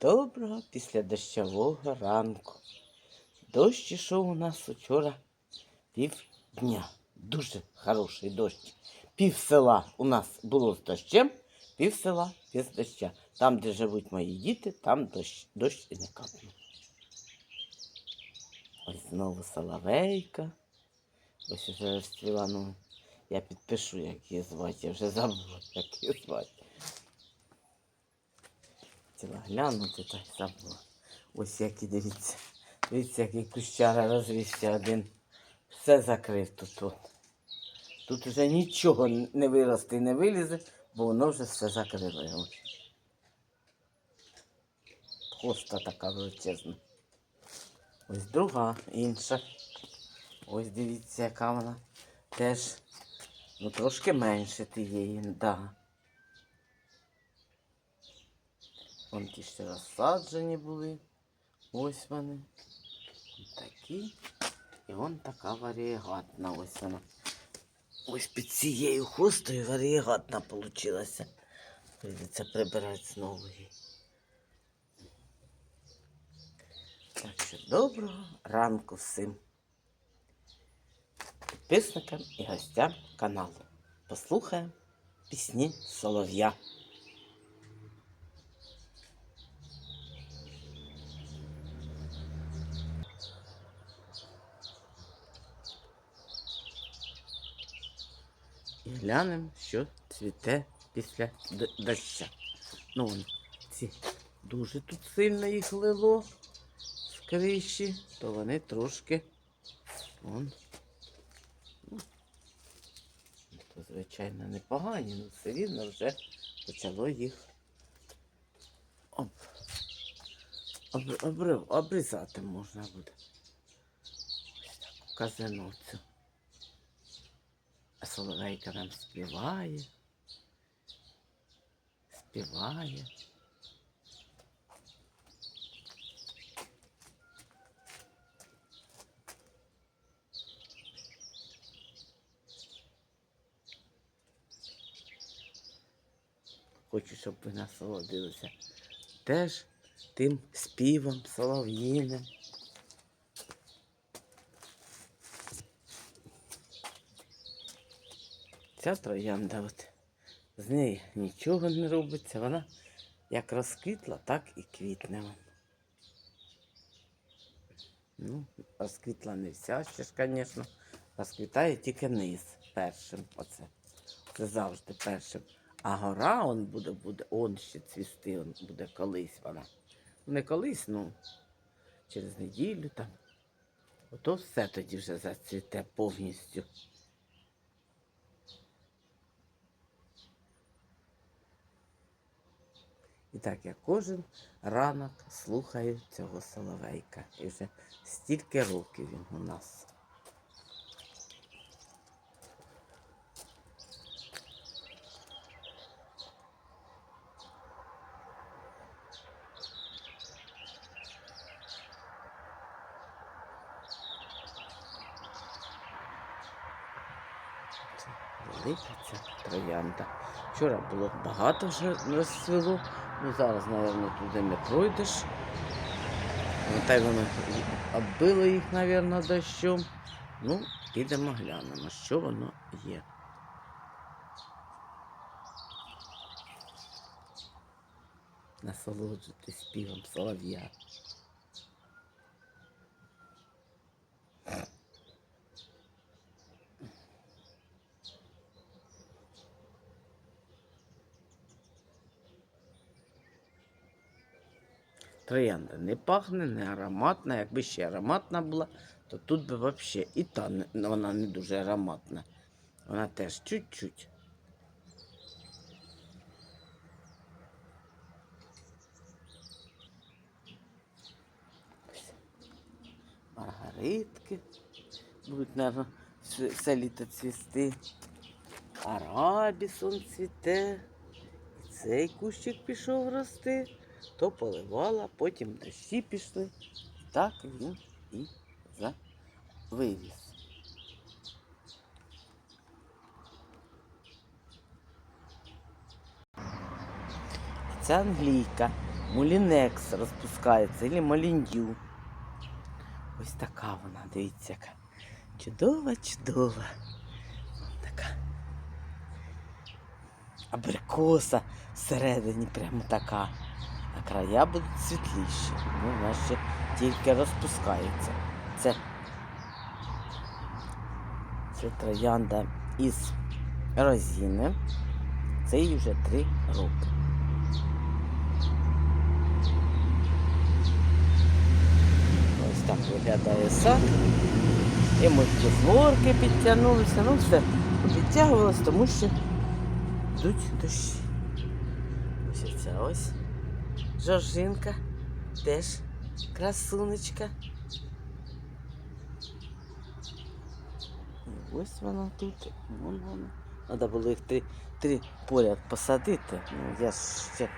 Доброго після дощового ранку. Дощ ішов у нас учора півдня. Дуже хороший дощ. Пів села у нас було з дощем, пів села без доща. Там, де живуть мої діти, там дощ, дощ і не капнув. Ось знову соловейка. Ось уже розцвіла, ну, я підпишу, як її звати, я вже забула, як її звати. Хотіла глянути, та й забула. Ось які дивіться. Дивіться, який кущара розвівся один. Все закрив тут. Тут вже нічого не виросте і не вилізе, бо воно вже все закрило його. Така величезна. Ось друга, інша. Ось дивіться, яка вона теж ну, трошки менше тієї, да. Вон ті ще розсаджені були. Ось вони. Такі. І вон така варієгатна. Ось вона. Ось під цією хустою варієгатна получилася. Прийдеться прибирати знову її. Так що доброго ранку всім підписникам і гостям каналу. Послухаємо пісні Солов'я. Глянемо, що цвіте після доща. Ну, вон, ці дуже тут сильно їх лило з криші, то вони трошки. Вон. Ну, то, звичайно, непогані, але все рівно вже почало їх об, об, обрив- обрізати можна буде. Ось таку казану цю. Соловейка нам співає, співає. Хочу, щоб ви насолодилися теж тим співом солов'їним. Ця троянда, от, з неї нічого не робиться. Вона як розквітла, так і квітне. Ну, розквітла не вся ще ж, звісно. Розквітає тільки низ першим. Оце. Це завжди першим. А гора он буде, буде, он ще цвісти, он буде колись вона. Не колись, ну, через неділю там. Ото все тоді вже зацвіте повністю. І так я кожен ранок слухаю цього соловейка. І вже стільки років він у нас. Велика ця троянда. Вчора було багато вже розцвіло. Ну зараз, мабуть, туди не пройдеш. Воно оббило їх, мабуть, дощом. Ну, підемо глянемо, що воно є. Насолоджуйтесь співом солов'я. Троянда не пахне, не ароматна. Якби ще ароматна була, то тут би взагалі і та вона не дуже ароматна. Вона теж чуть-чуть. Маргаритки будуть, мабуть, все, літо цвісти. Арабіс он цвіте. І цей кущик пішов рости то поливала, потім дощі пішли. Так він і завивіз. Це англійка. Мулінекс розпускається, або маліндю. Ось така вона, дивіться, яка. Чудова, чудова. Така. Абрикоса всередині прямо така. Края будуть світліші. Ну, вона ще тільки розпускається. Це, це троянда із розіни. Це їй вже три роки. Ось так виглядає сад. І ми горки підтягнулися. Ну все підтягувалось, тому що йдуть дощі. Ось ця ось Жоржинка теж красунечка. Ось вона тут, вон вона. Треба було їх три, три поряд посадити. Ну, я ж ще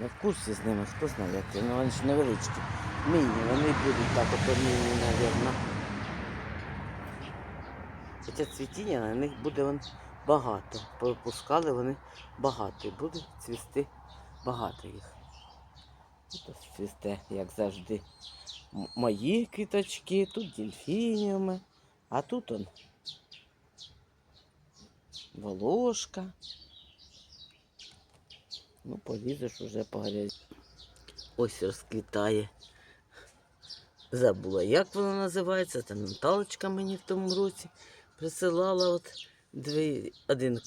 не в курсі з ними, хто знає, як. Ну, вони ж невеличкі. Міні, вони будуть так ото міні, мабуть. Хоча цвітіння на них буде вон багато. Попускали вони багато і буде цвісти багато їх. Тут цвісте, як завжди, мої квіточки, тут дельфініуми, а тут он волошка. Ну, полізеш уже по грязі. Ось розквітає. Забула, як вона називається. Та Наталочка мені в тому році присилала от дві, один,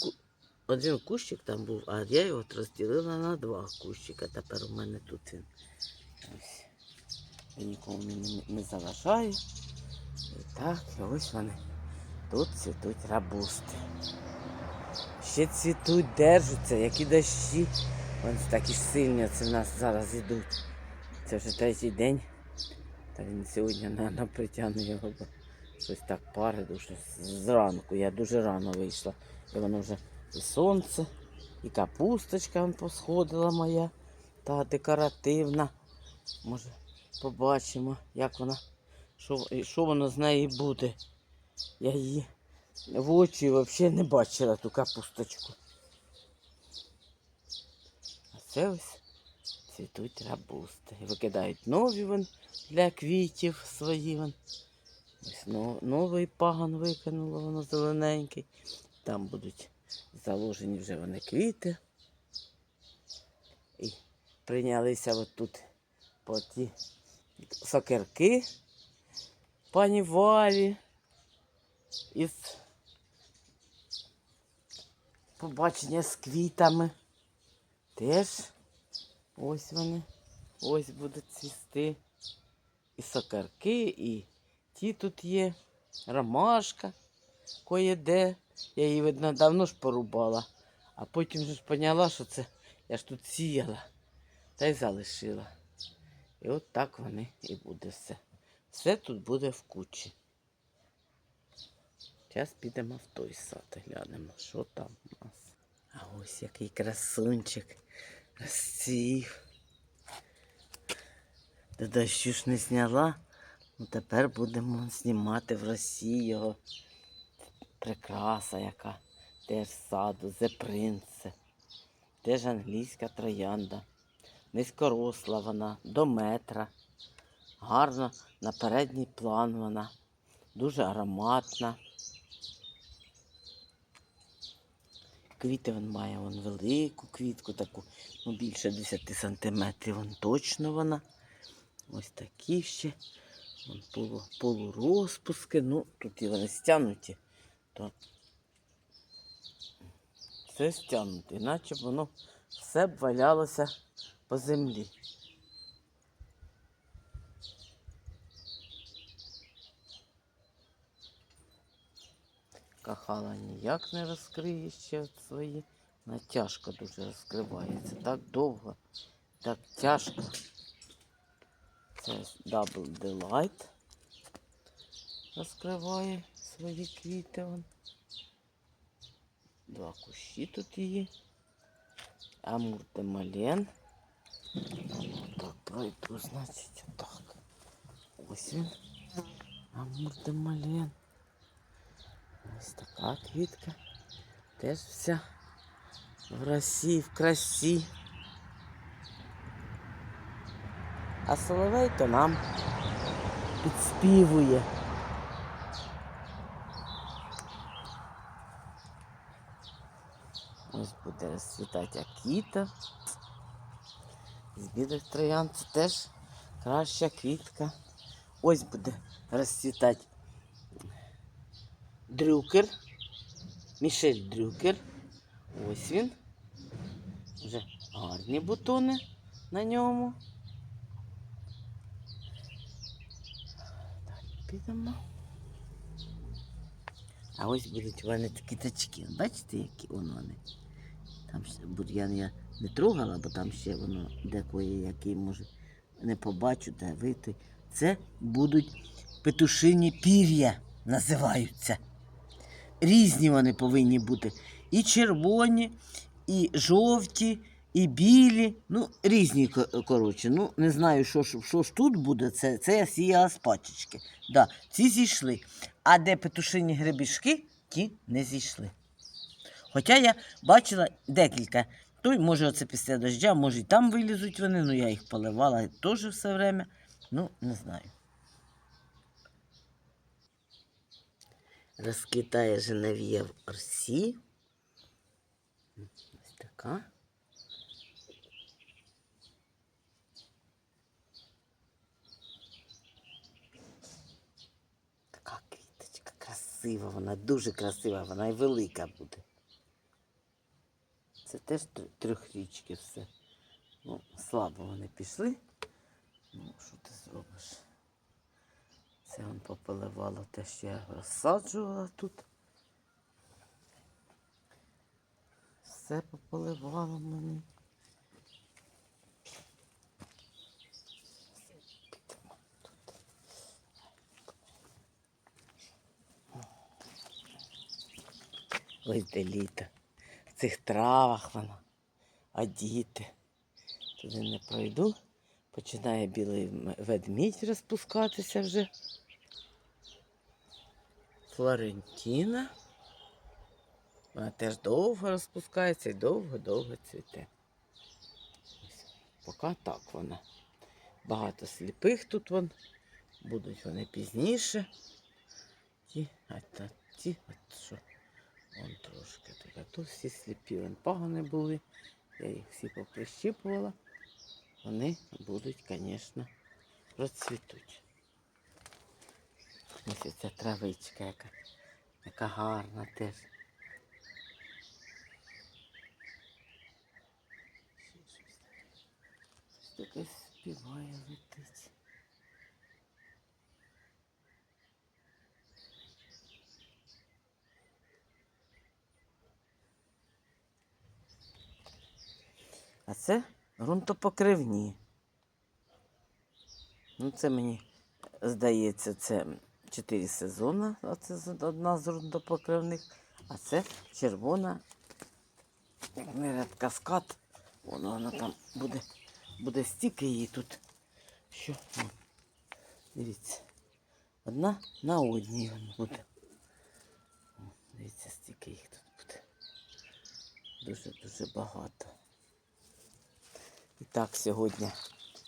один кущик там був, а я його розділила на два кущика. Тепер у мене тут він. Ось. Я нікому не, не, заважаю. І так, і ось вони. Тут цвітуть рабусти. Ще цвітуть, держаться, які дощі. Ось такі сильні це в нас зараз йдуть. Це вже третій день. Та він сьогодні на притягне його, бо щось так пари дуже зранку. Я дуже рано вийшла. І воно вже і сонце, і капусточка посходила моя, та декоративна. Може, побачимо, як вона, що, що воно з неї буде. Я її в очі взагалі не бачила ту капусточку. А це ось цвітуть рабусти. Викидають нові вон для квітів свої. Вон. Ось новий пагон викинуло, воно зелененький. Там будуть заложені вже вони квіти. І прийнялися от тут по ті сокирки пані Валі із побачення з квітами. Теж ось вони. Ось будуть цвісти. І сокарки, і ті тут є. Ромашка кое-де. Я її, видно, давно ж порубала. А потім ж поняла, що це я ж тут сіяла. Та й залишила. І от так вони і буде все. Все тут буде в кучі. Зараз підемо в той сад, глянемо, що там у нас. А ось який красунчик розцвів. До дощу ж не зняла. Ну тепер будемо знімати в Росії його. Прикраса яка. Теж саду, Prince. Теж англійська троянда. Низькоросла вона, до метра. Гарно на передній план вона. Дуже ароматна. Квіти він має вон велику квітку, таку, ну більше 10 сантиметрів. Вон точно вона. Ось такі ще. Вон полу, полурозпуски. Ну, тут і вони стягнуті, то все стягнуте, іначе б воно все б валялося по землі. Кахала ніяк не розкриє ще свої. Вона тяжко дуже розкривається. Так довго, так тяжко. Це Double Delight розкриває свої квіти. Вон. Два кущі тут її. Амур де Мален. Так, пройду, значить, отак. Ось він. Амур де Мален. Ось така квітка. Теж вся в Росії, в красі. а соловей то нам підспівує. Ось буде розцвітати акіта. З білих троян це теж краща квітка. Ось буде розцвітати дрюкер. Мішель Дрюкер. Ось він. Вже гарні бутони на ньому. Далі підемо. А ось будуть у мене такі тачки. Бачите, які вони? Там ще бур'ян я не трогала, бо там ще воно декої, який може не побачу, де вийти. Це будуть петушині пір'я називаються. Різні вони повинні бути. І червоні, і жовті, і білі. Ну, різні, коротше. Ну, не знаю, що що ж тут буде. Це, це я сіяла з пачечки. Да, ці зійшли. А де петушині гребішки, ті не зійшли. Хоча я бачила декілька. Той, може, оце після дождя, може, і там вилізуть вони, ну я їх поливала теж все время. Ну, не знаю. Розквітає Женев'єв Орсі. Ось така. Така квіточка красива, вона дуже красива, вона і велика буде. Це теж тр- трьохрічки все. Ну, слабо вони пішли. Ну, що ти зробиш? Це он пополивало те, що я розсаджувала тут. Все пополивало мені. Ось де літо. Цих травах вона. А діти. Туди не пройду. Починає білий ведмідь розпускатися вже. Флорентіна. Вона теж довго розпускається і довго-довго цвіте. Поки так вона. Багато сліпих тут вон. Будуть вони пізніше. Ті, а та, ті, от що. Вон трошки тут. А тут всі сліпі. Вон пагони були. Я їх всі поприщіпувала. Вони будуть, звісно, розцвітуть. Ось ця травичка, яка, яка гарна теж. Щось таке співає летить. А це ґрунтопокривні. Ну, це мені здається, це чотири сезони. З- одна з ґрунтопокривних. А це червона каскад. Воно, вона там буде, буде стільки її тут. Що? О, дивіться. Одна на одній вона буде. О, дивіться, стільки їх тут буде. Дуже-дуже багато. І так, сьогодні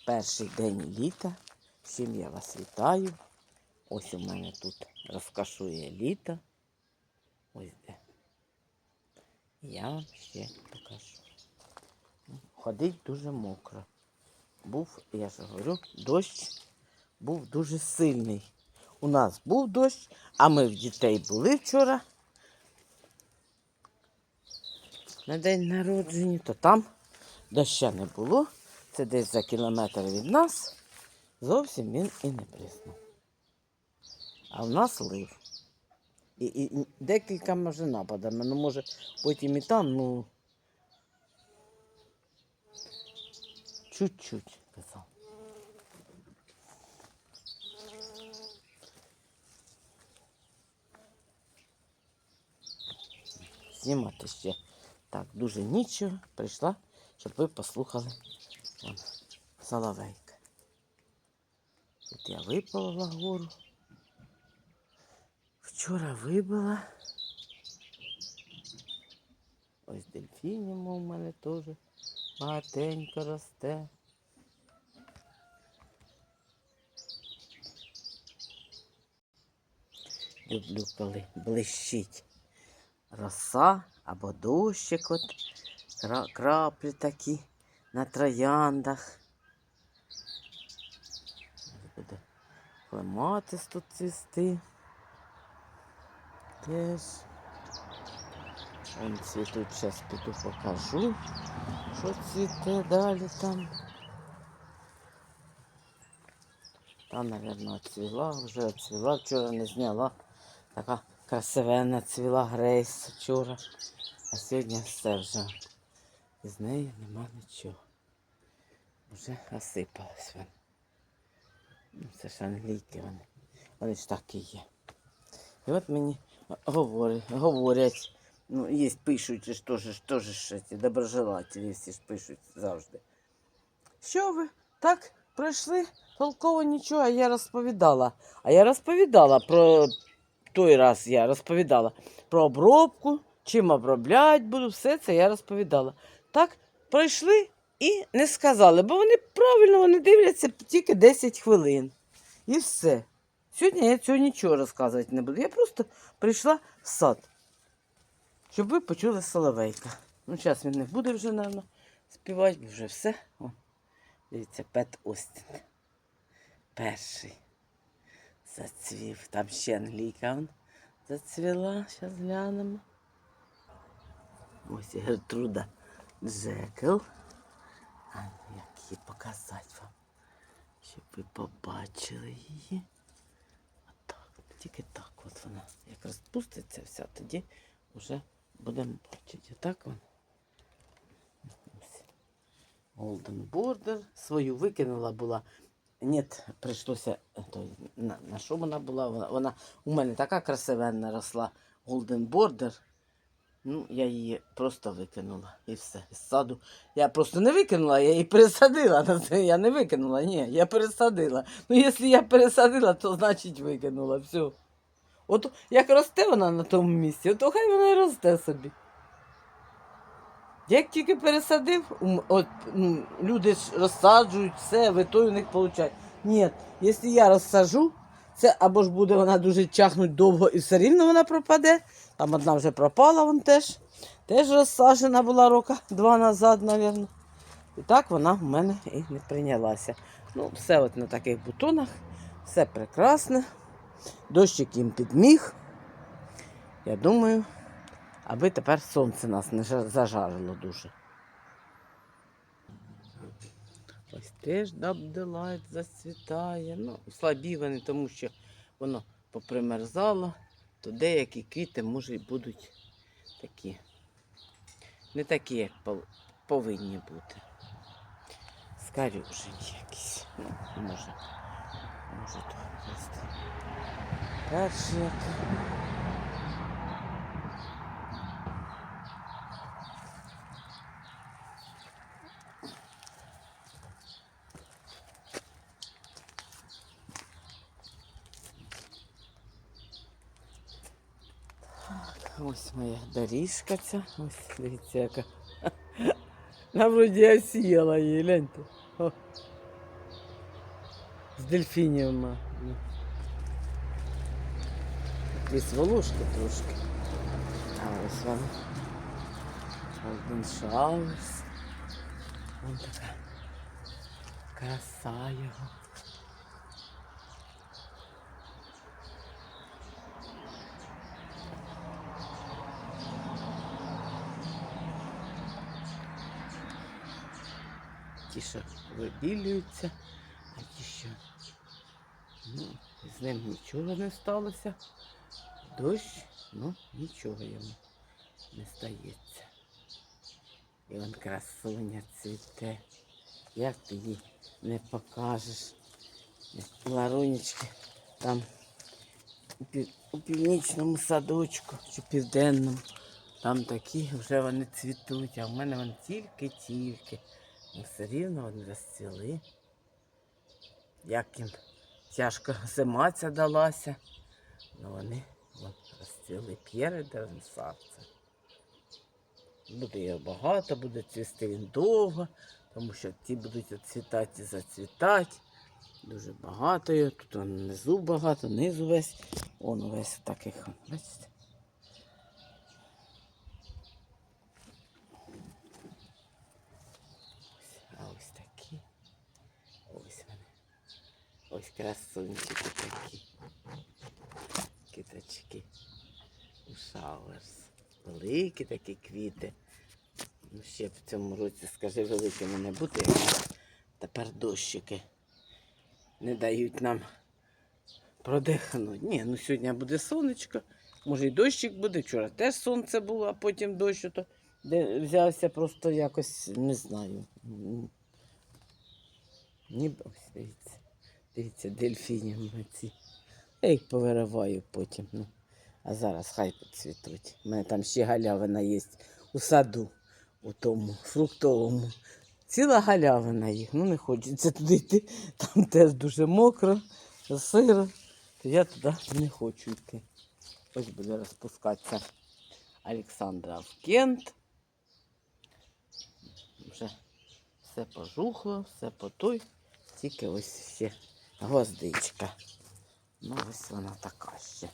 перший день літа. Всім я вас вітаю. Ось у мене тут розкашує літо. Ось де. Я вам ще покажу. Ну, Ходить дуже мокро. Був, я ж говорю, дощ був дуже сильний. У нас був дощ, а ми в дітей були вчора. На день народження, то там доща не було. Це десь за кілометр від нас. Зовсім він і не приснув. А в нас лив. І, і, декілька може нападами. Ну, може, потім і там, ну. Чуть-чуть казав. Знімати ще так дуже нічого. Прийшла, щоб ви послухали Вон, соловейка. Тут я випала гору. Вчора вибила. Ось дельфініум у мене теж багатенько росте. Люблю, коли блищить роса або дощик от кра- краплі такі на трояндах. Буде клематис тут цвісти. Теж. Вон цвітуть, зараз піду покажу, що цвіте далі там. Та, мабуть, цвіла, вже цвіла, вчора не зняла. Така красивенна цвіла грейс вчора. А сьогодні все вже. І з неї нема нічого. Вже осипалась вона. Ну, Це ж англійки вони. Вони ж такі є. І от мені говорять, говорять, ну, є пишуть, ж теж, теж ці доброжелателі всі ж пишуть завжди. Що ви так пройшли? Толково нічого, а я розповідала. А я розповідала про той раз я розповідала про обробку, чим оброблять буду, все це я розповідала. Так, пройшли і не сказали, бо вони правильно вони дивляться тільки 10 хвилин. І все. Сьогодні я цього нічого розказувати не буду. Я просто прийшла в сад, щоб ви почули соловейка. Ну, зараз він не буде вже, напевно, співати, бо вже все. О, дивіться, Пет Остін. Перший зацвів. Там ще англійка он зацвіла. Зараз глянемо. Ось Гертруда Джекл. А як її показати вам, щоб ви побачили її. Отак, тільки так от вона. Як розпуститься вся, тоді вже будемо бачити. Отак вона. Golden Border. Свою викинула була. Ні, прийшлося. той, на, на що вона була? Вона, вона у мене така красивенна росла Golden Border. Ну, я її просто викинула і все. З саду. Я просто не викинула, я її пересадила. Я не викинула, ні, я пересадила. Ну, якщо я пересадила, то значить викинула. Все. От як росте вона на тому місці, то хай вона і росте собі. Як тільки пересадив, от, ну, люди ж розсаджують все, ви то у них виходить. Ні, якщо я розсажу, це або ж буде вона дуже чахнуть довго і все рівно вона пропаде. Там одна вже пропала вон теж. Теж розсаджена була рока два назад, мабуть. І так вона в мене і не прийнялася. Ну, все от на таких бутонах, все прекрасне. Дощик їм підміг. Я думаю, аби тепер сонце нас не зажарило дуже. Ось теж дабделайт зацвітає. Ну, слабі вони, тому що воно попримерзало, то деякі квіти, може, будуть такі. Не такі, як повинні бути. Скарюжені якісь. Ну, може. Може то просто. Перші. Ось моя доріжка ця. Ось дивіться, яка. На вроді осіяла її, гляньте. О. З дельфініума. Якісь волошки трошки. А ось вона. Golden Showers. Вон така краса його. Ті, що вибілюються, а ті, що ну, з ним нічого не сталося. Дощ, ну нічого йому не стається. І он красуня цвіте. Як ти її не покажеш? Ларунечки там у, північному садочку чи південному. Там такі вже вони цвітуть, а в мене вони тільки-тільки. Ну, все рівно вони розцвіли. Як їм тяжко зима ця далася. Ну вони вон, розцвіли п'єри дернсавця. Буде його багато, буде цвісти він довго, тому що ті будуть оцвітати і зацвітати. Дуже багато його. Тут внизу багато, низу весь. Он весь таких. Бачите? Ось, а ось такі. Ось вони. Ось красунчики такі. Китачки. У шауерс. Великі такі квіти. Ну, ще в цьому році, скажи, великими не нас Тепер дощики не дають нам продихнути. Ні, ну сьогодні буде сонечко, може і дощик буде. Вчора теж сонце було, а потім дощ, то де взявся просто якось, не знаю. Ніби ось дивіться. Дивіться, дельфінів ці. Я їх повириваю потім. Ну. А зараз хай поцвітуть. У мене там ще галявина є у саду, у тому фруктовому. Ціла галявина їх, ну не хочеться туди йти. Там теж дуже мокро, сиро. То я туди не хочу йти. Ось буде розпускатися Олександра Кент. Вже все пожухло, все по той. Тільки ось ще гвоздичка. Ну, ось вона така ще.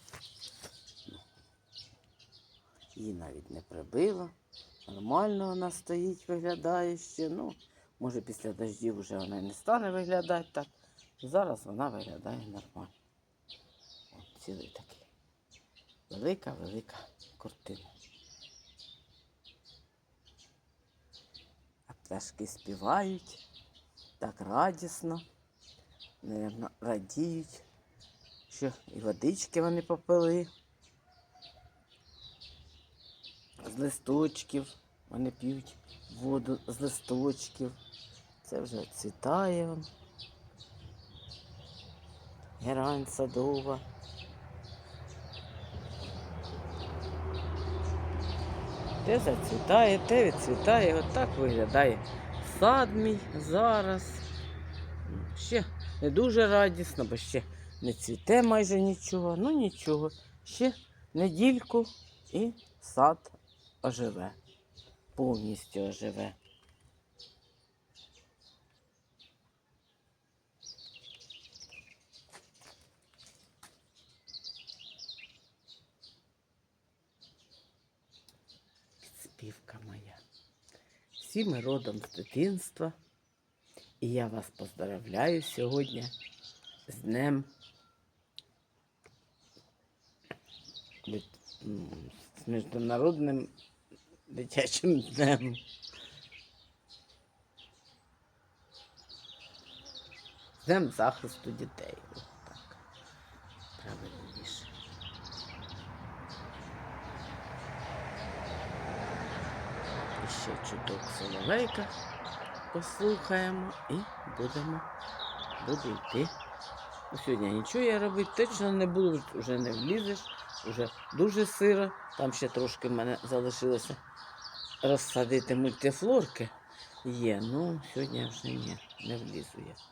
Її навіть не прибило. Нормально вона стоїть, виглядає ще. Ну, може після дождів вже вона не стане виглядати так. Зараз вона виглядає нормально. От цілий такий. Велика, велика картина. А пташки співають так радісно, Наверно, радіють, що і водички вони попили. з листочків. Вони п'ють воду з листочків. Це вже цвітає. Герань садова. Те зацвітає, те відцвітає. От так виглядає сад мій зараз. Не дуже радісно, бо ще не цвіте майже нічого. Ну нічого. Ще недільку і сад оживе, повністю оживе. Співка моя. Всі ми родом з дитинства, і я вас поздравляю сьогодні з днем з міжнародним дитячим днем. З Днем захисту дітей. От так. Правильніше. І ще чуток соловейка послухаємо і будемо буду йти. Ну, Сьогодні нічого я робити точно не буду, вже не влізеш, вже дуже сиро. Там ще трошки в мене залишилося розсадити мультифлорки. Є, ну сьогодні вже ні, не влізу я.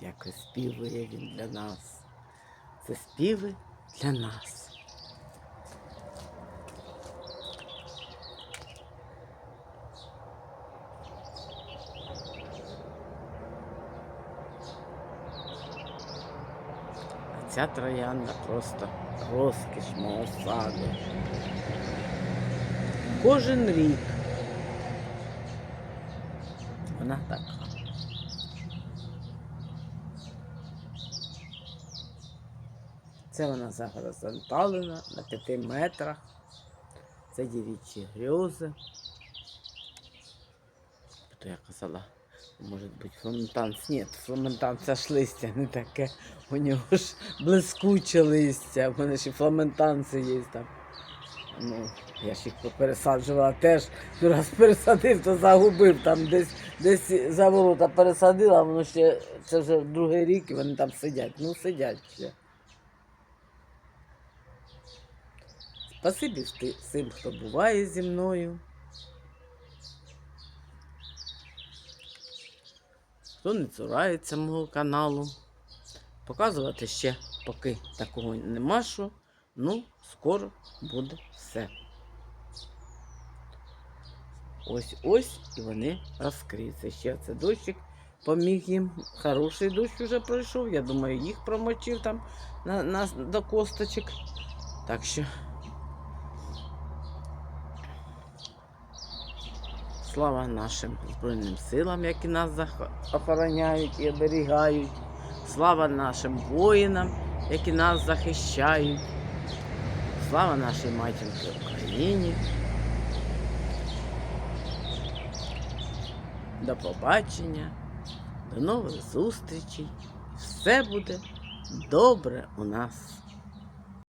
Якось співує він для нас. Це співи для нас. А ця троянда просто розкіш мого саду. Кожен рік. Вона така. Це вона загоризонталена на п'яти метрах. Це дівічі грьози. То я казала, може бути фламентанс. Ні, фламентанс це ж листя не таке. У нього ж блискуче листя. У мене ще фламентанси є там. Ну, я ж їх попересаджувала теж. Раз пересадив, то загубив. Там десь десь за ворота пересадила, воно ще це вже другий рік і вони там сидять. Ну, сидять ще. Спасибі всім, хто буває зі мною. Хто не цурається мого каналу. Показувати ще поки такого нема що. Ну, скоро буде все. Ось ось і вони розкриються. Ще це дощик поміг їм. Хороший дощ вже пройшов. Я думаю, їх промочив там на, на, до косточок. Так що. Слава нашим Збройним силам, які нас охороняють і оберігають. Слава нашим воїнам, які нас захищають. Слава нашій матінці Україні. До побачення, до нових зустрічей. Все буде добре у нас.